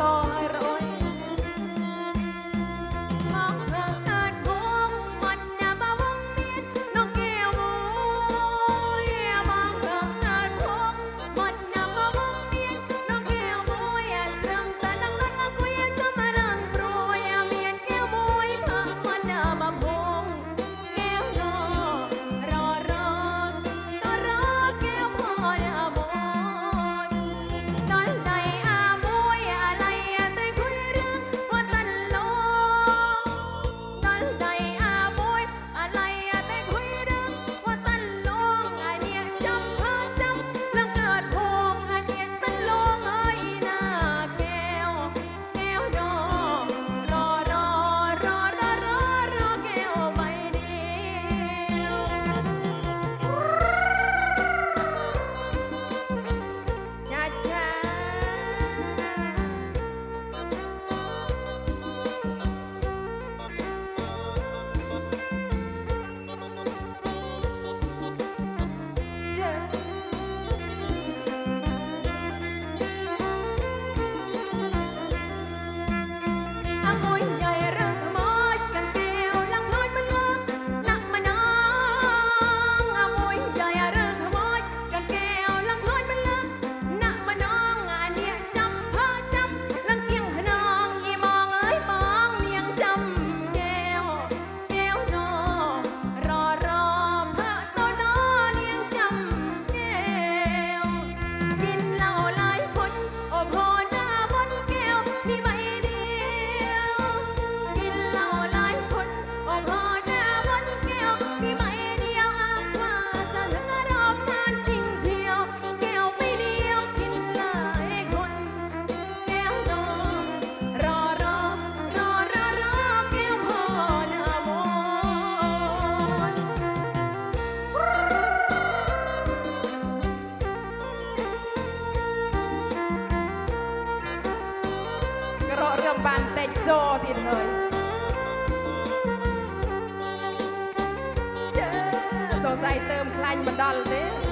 soy បានតិចសទៀតហើយចាសរសៃเติมខ្លាញ់មិនដល់ទេ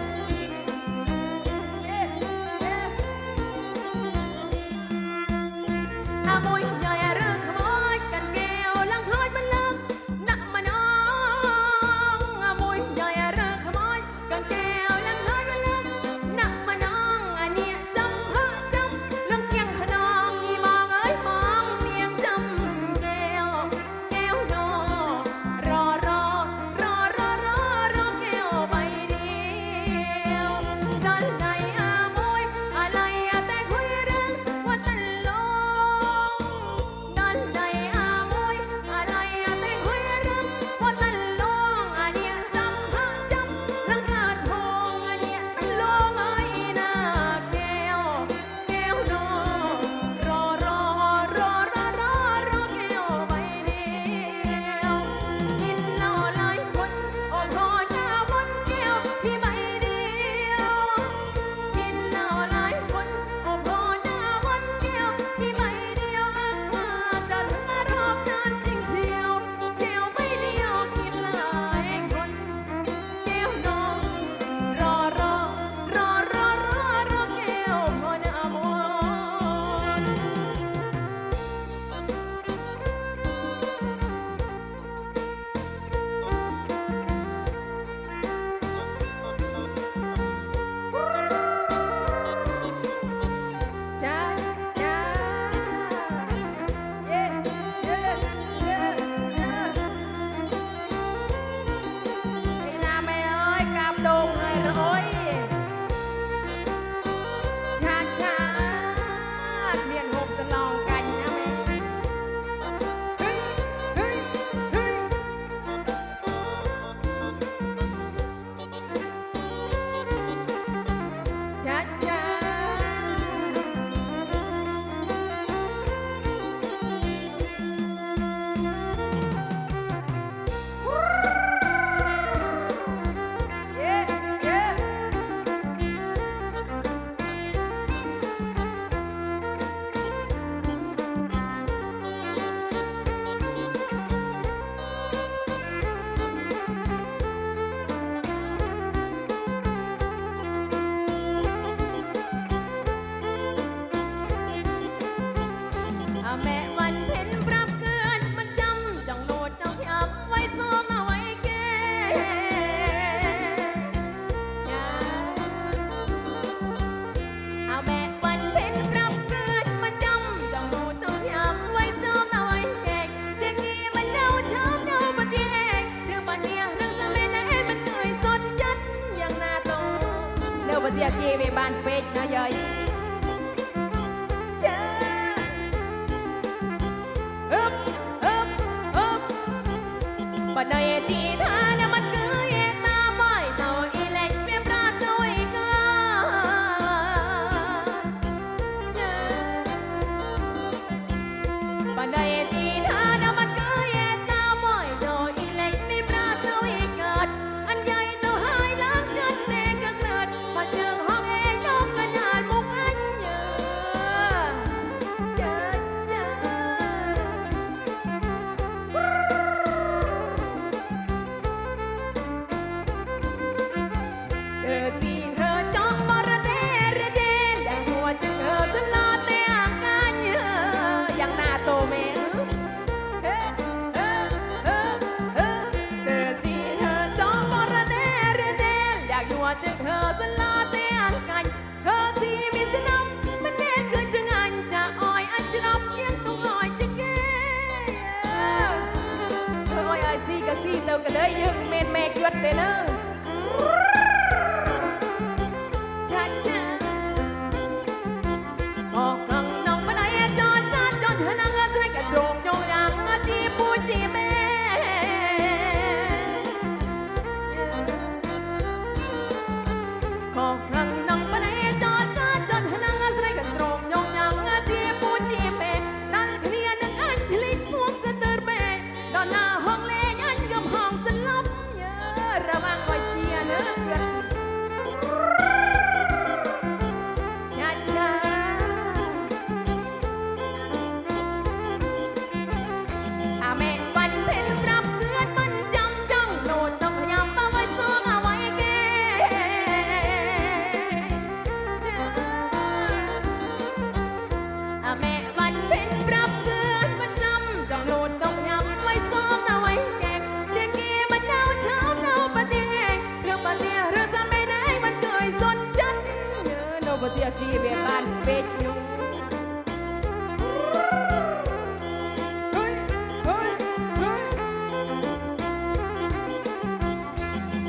dia kiwi ban pet na yai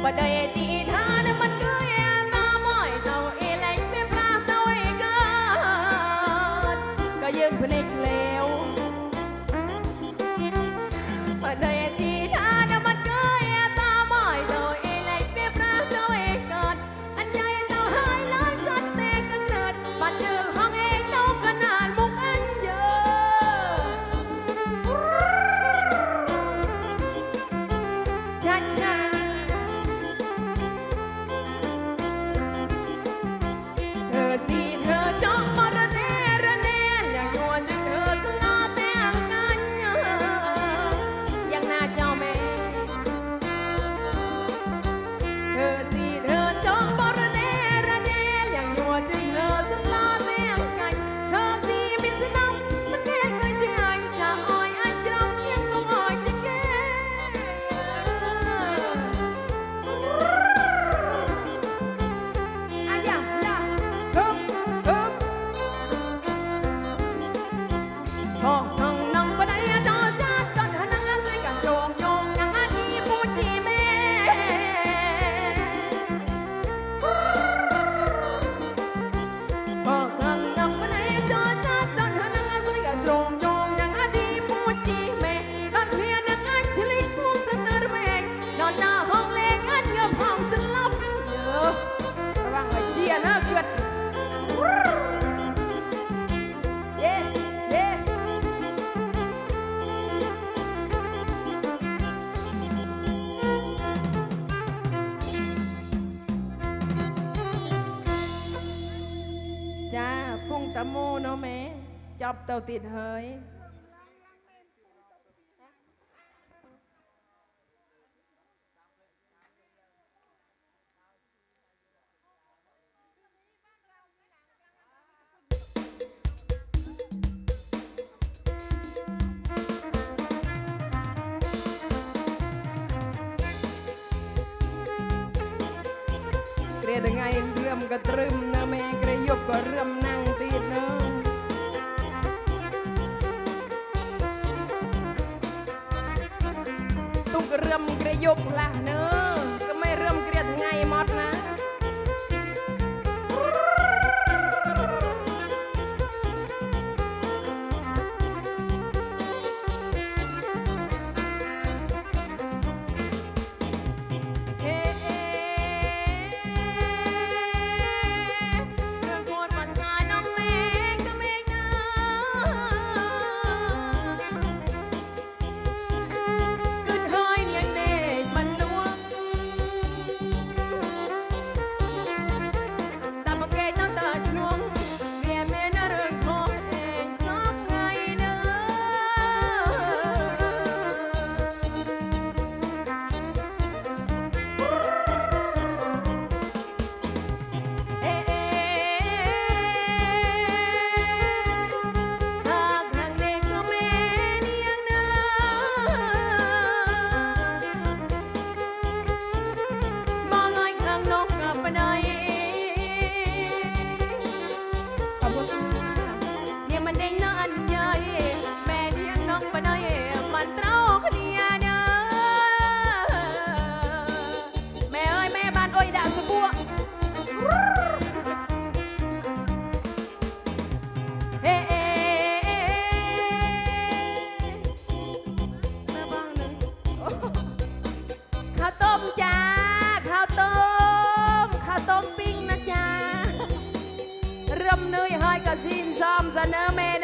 我的眼睛 ราติดเฮ้ยเรียดยังไงเรื่อมกระตรึม ตุกเรื่มกระยกละเนอ Magazine Zamza Nomad.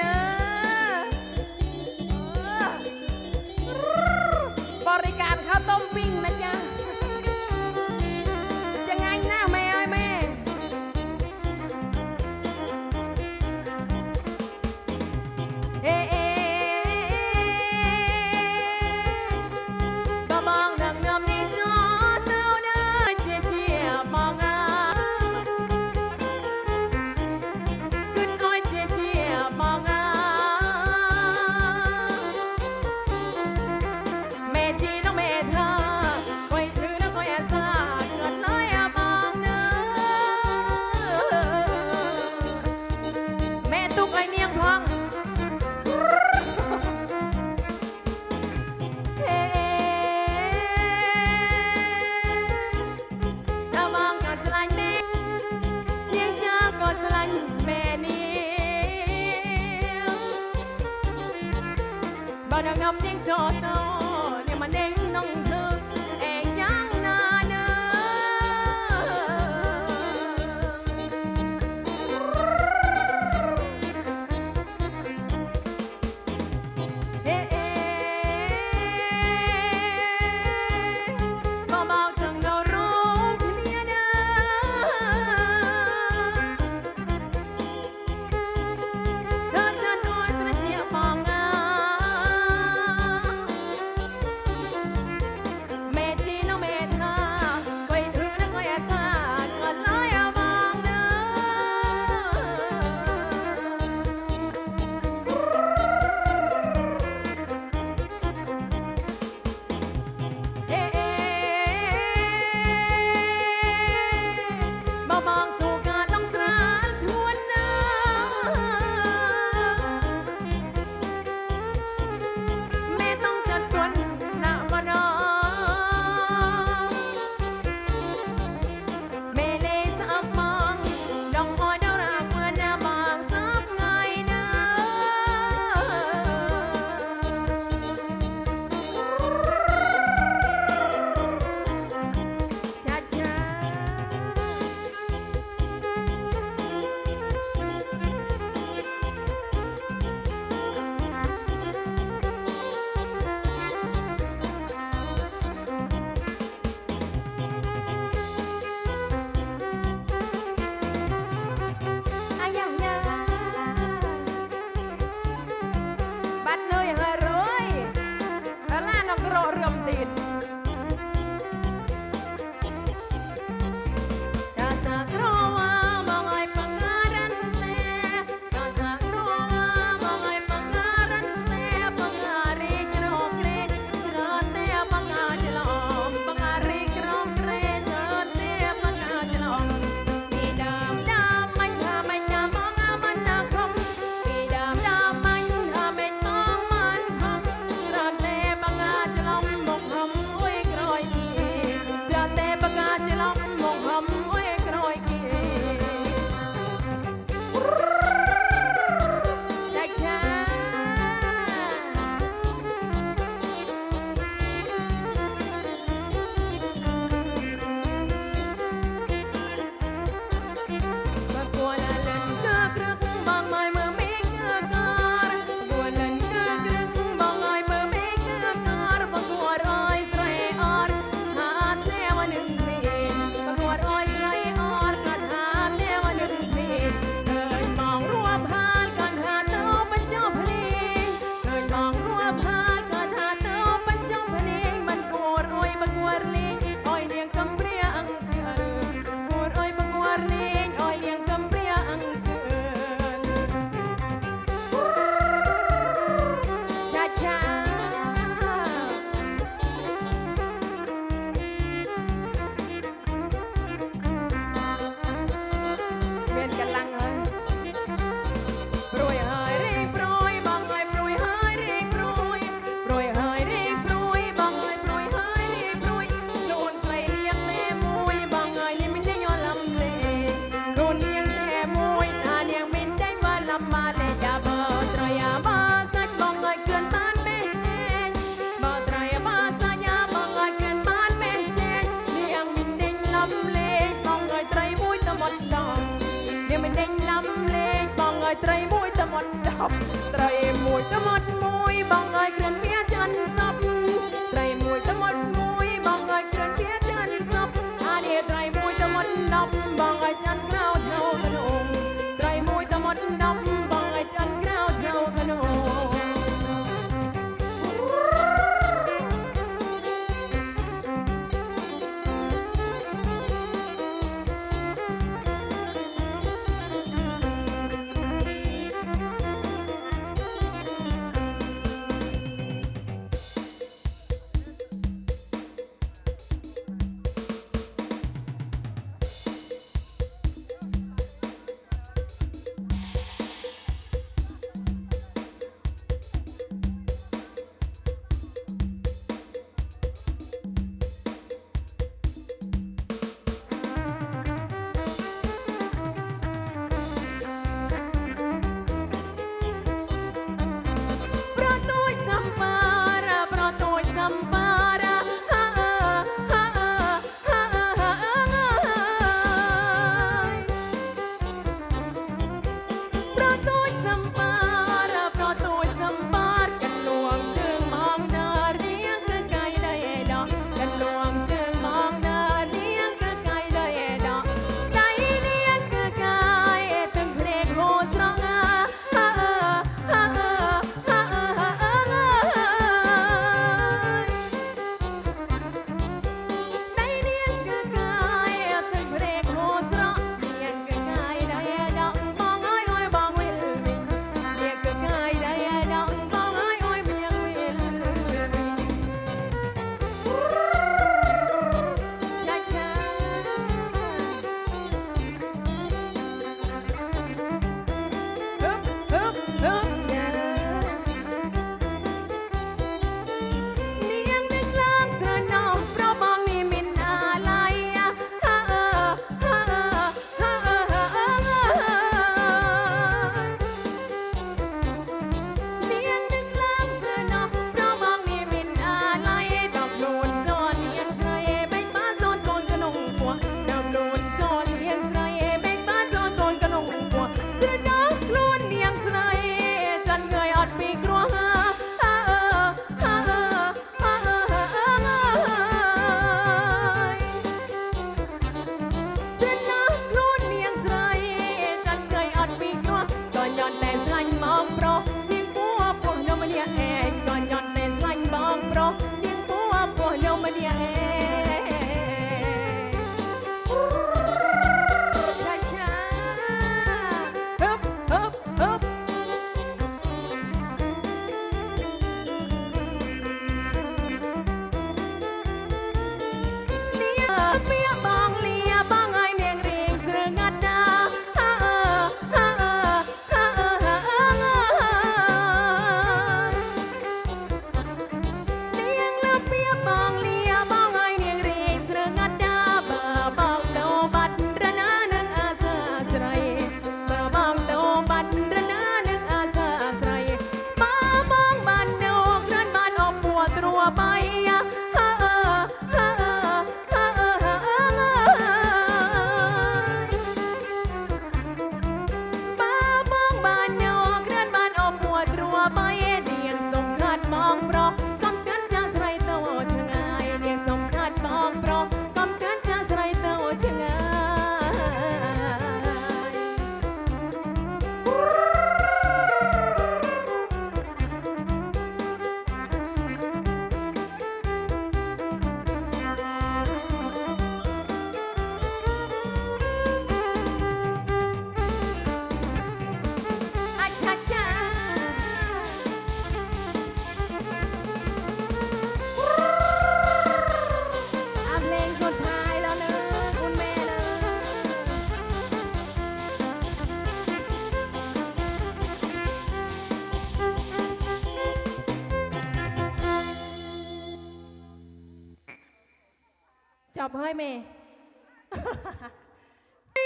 ប់ហើយមេ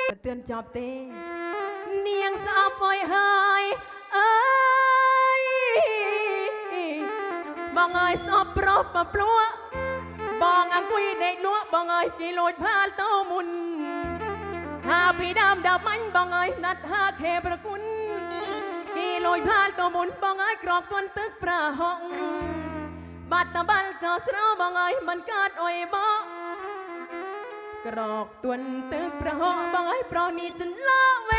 មិនទាន់ចប់ទេ នាងស្អប់អុយហើយអើយបងអើយស្អប់ប្រុសបើព្រួបងអង្គុយដេកលក់បងអើយជីលួចផាលទៅមុនថាពីដើមដល់មាញ់បងអើយណាត់ហាខេប្រគុណគេលួចផាលទៅមុនបងអើយក្របទន់ទឹកប្រហុកបាត់តបាល់ចោស្រោបងអើយមិនកាត់អុយបង กรอกตวนตึกประหอบอยมันกาดอ้อยบอกกรอกตวตึกประหอบังไอ้พรนี่จะละเว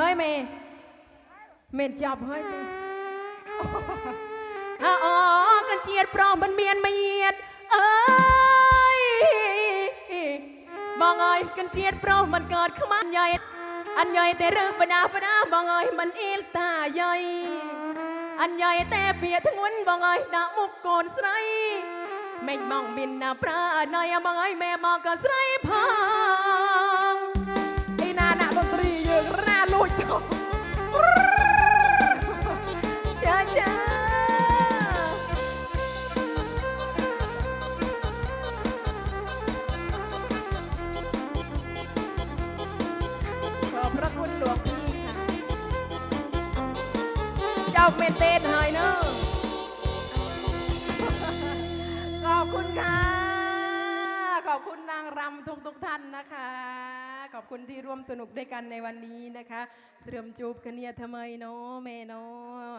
เฮ้ยเมย์เมย์จับเฮ้ยตีอ๋อกันเจียดปลอมมันเมียนมาเยียด เอ้ยบองเอ้ยกันเจียดปลอมมันเกิดขึ้นมาอันใหญ่ อันใหญ่แต่เรื่องปนาปนาบองเอ้ยมันเอลตาใหญ่อันใหญ่แต่เพียทั้งวันบองเอ้ยดามุกโกนใส่ไม่มองบินนาปลาในบองเอ้ยแม่มองก็ใส่พัง จ้าจ้าขอบพระคุณหลวงพี่ค่ะ เจ้าเมเต้นหน่อยเนอะขอบคุณค่ะ ขอบคุณนางรำทุกทุกๆท่านนะคะ อบคุณที่ร่วมสนุกด้วยกันในวันนี้นะคะเรื่มจูบกันเนี่ยทำไมเนาะแม่เนาะ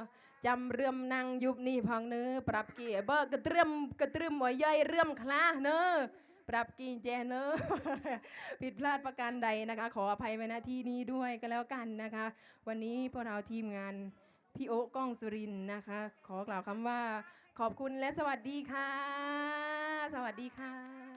จำเรื่มนางยุบนี่พังเนื้อปรับเกียเบอร์กระเตรื่มกระเตรื่มหัวย่อยเรื่มคลาเนอะปรับกีแจเนอะผิดพลาดประการใดนะคะ ขออภัยไว้ณที่นี้ด้วยก็แล้วกันนะคะ วันนี้พวกเราทีมงานพี่โอ๊ก้องสุรินนะคะ ขอกล่าวคำว่าขอบคุณและสวัสดีค่ะ สวัสดีค่ะ